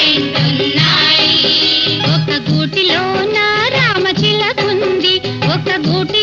రెండున్నాయి ఒక గూటిలో నా రామచిలకుంది ఒక గూటి